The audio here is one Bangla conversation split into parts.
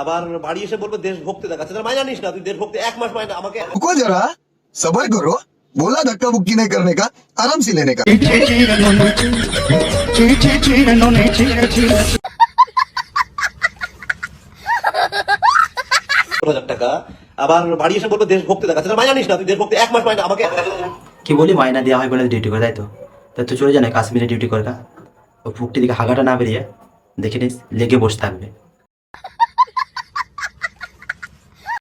আবার বাড়ি এসে বলবে দেশভক্তি দেখাচ্ছে তার মাইনা নিস না তুই দেশভক্তি এক মাস মাইনা আমাকে रुको जरा सबर करो बोला धक्का बुक्की नहीं करने का आराम से लेने का হাজার টাকা আবার বাড়ি এসে বলবে দেশভক্তি দেখাচ্ছে তার মাইনা নিস না তুই দেশভক্তি এক মাস মাইনা আমাকে কি বলি মাইনা দেওয়া হয় বলে ডিউটি করে তাই তো তা তুই চলে জানে কাশ্মীরে ডিউটি করে না ও ফুকটি দিকে হাগাটা না বেরিয়ে দেখে নিস লেগে বসে থাকবে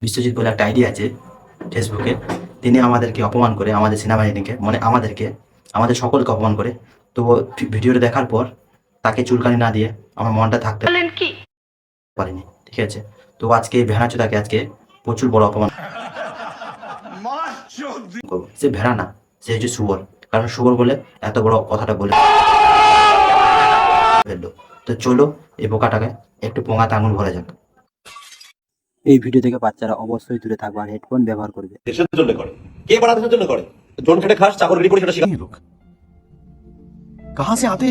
বিশ্বজিৎ বলে একটা আইডিয়া আছে ফেসবুকে তিনি আমাদেরকে অপমান করে আমাদের সেনাবাহিনীকে মানে আমাদেরকে আমাদের সকলকে অপমান করে। তো ভিডিওটা দেখার পর তাকে চুলকানি না দিয়ে আমার মনটা থাকতে পারেনি ঠিক আছে? তো আজকে ভেড়াচো তাকে আজকে প্রচুর বড় অপমান সে ভেড়া না সে হচ্ছে শুয়োর। কারণ শুয়োর বলে এত বড় কথাটা বলে ফেলল। তো চলো এই বোকাটাকে একটু পোঙাতে আঙুল ভরা যাক। এই ভিডিও থেকে বাচ্চারা অবশ্যই দূরে থাকবার হেডফোন ব্যবহার করবে। দেশের জন্য করে। কে বড় দেশের জন্য করে? জোন খেটে খাস চাকরি করে সেটা শিখা। লোক। কাহা সে আতে?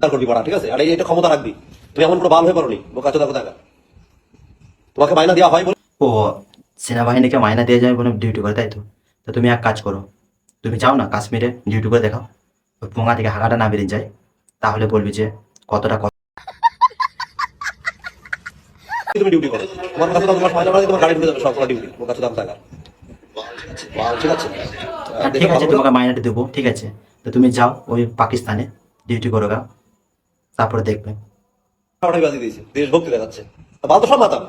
তার করবি বড় ঠিক আছে? আর এটা ক্ষমতা রাখবি। তুমি এমন কোনো বাল হয়ে পারোনি বোকা চোদা কথা তোমাকে মাইনা দেওয়া হয় বলে ও সেনাবাহিনীকে মাইনা দেওয়া যায় বলে ডিউটি করে তাই তো? তো তুমি এক কাজ করো। তুমি যাও না কাশ্মীরে ডিউটি করে দেখাও। পোঙা থেকে হাঁকাটা না বেরিয়ে যায়। তাহলে বলবি যে কতটা তুমি ডিউটি করো। তোমার কাছে তোমার তোমার গাড়ি ঢুকে যাবে সব ডিউটি বোকা চোদা কোথাকা ঠিক আছে? হ্যাঁ, ঠিক আছে তোমাকে মাইনাটা দেবো ঠিক আছে? তো তুমি যাও ওই পাকিস্তানে ডিউটি করো গা তারপরে দেখবে। খাওয়াটাই বাজি দিয়েছে দেশভক্তি দেখাচ্ছে। বাল তো সব মাতাল।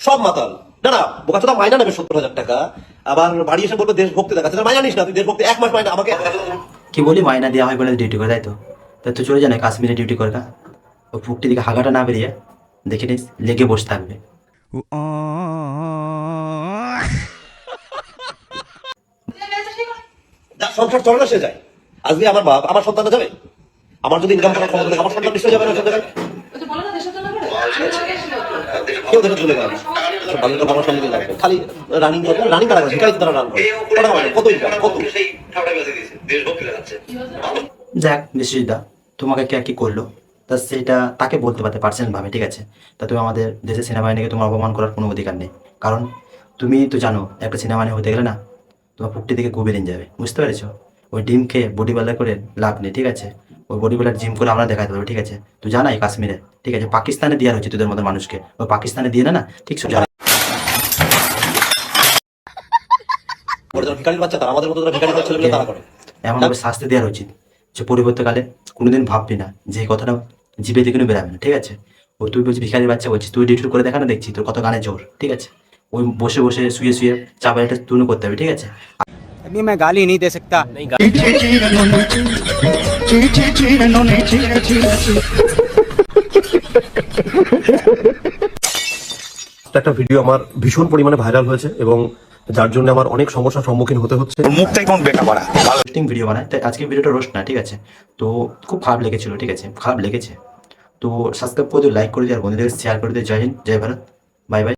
সব মাতাল। না না বোকা চোদা মাইনা নেবে সত্তর হাজার টাকা। আবার বাড়ি এসে বলবে দেশভক্তি দেখাচ্ছে। মাইনা নিস না তুই দেশভক্তি এক মাস মাইনা আমাকে কি বলি মাইনা দেওয়া হয় বলে ডিউটি করে তাই তো? তা তুই চলে জানে কাশ্মীরে ডিউটি করে না ওই ফুকটি দিকে হাগাটা না বেরিয়ে। দেখে নিস লেগে বসে থাকবে। সংসার চলে না সে যায়। আজকে আমার বাপ আমার সন্তান যাবে? আমার যদি ইনকাম করার ক্ষমতা থাকে আমার সন্তান নিশ্চয় যাবে না কেউ চলে গেল লাগবে। খালি রানিং করে রানিং করা ভিকারি দ্বারা রান করে। কটা কত ইনকাম কত? দেখ বিশ্বজিৎদা তোমাকে কে কি করল? সেটা তাকে বলতে পারতে পারছেন ভাবে ঠিক আছে? তা তুমি আমাদের দেশের সেনাবাহিনীকে তোমার অপমান করার কোনো অধিকার নেই। কারণ তুমি তো জানো একটা সেনাবাহিনী হতে গেলে না তোমার পুকটি দিকে গভীর যাবে বুঝতে পেরেছ? ওই ডিম খেয়ে বডি করে লাভ নেই ঠিক আছে? ওই বডি জিম করে আমরা দেখাতে পারব ঠিক আছে? তুই জানাই কাশ্মীরে ঠিক আছে? পাকিস্তানে দেওয়ার হচ্ছে তোদের মতো মানুষকে। ওই পাকিস্তানে দিয়ে না না ঠিক সোজা এমনভাবে শাস্তি দেওয়ার উচিত যে পরিবর্তকালে কোনোদিন ভাববি না যে কথাটা জিভে থেকে বেরাবে না ঠিক আছে ও তুই বলছিস ভিখারির বাচ্চা বলছিস তুই ডিউটি করে দেখা না দেখছি তোর কত গানে জোর ঠিক আছে ওই বসে বসে শুয়ে শুয়ে চাপাইটা তুলে করতে হবে ঠিক আছে अभी मैं गाली नहीं दे सकता একটা ভিডিও আমার ভীষণ পরিমাণে ভাইরাল হয়েছে এবং যার জন্য আমার অনেক সমস্যার সম্মুখীন হতে হচ্ছে। মুখটাই কোন বেটা পড়া রোস্টিং ভিডিও বানায়। তাই আজকে ভিডিওটা রোস্ট না ঠিক আছে? তো খুব খারাপ লেগেছিল ঠিক আছে? খারাপ লেগেছে। তো সাবস্ক্রাইব করে দিও লাইক করে দিও আর বন্ধুদের শেয়ার করে দিয়ে জয় হিন্দ জয় ভারত। Bye bye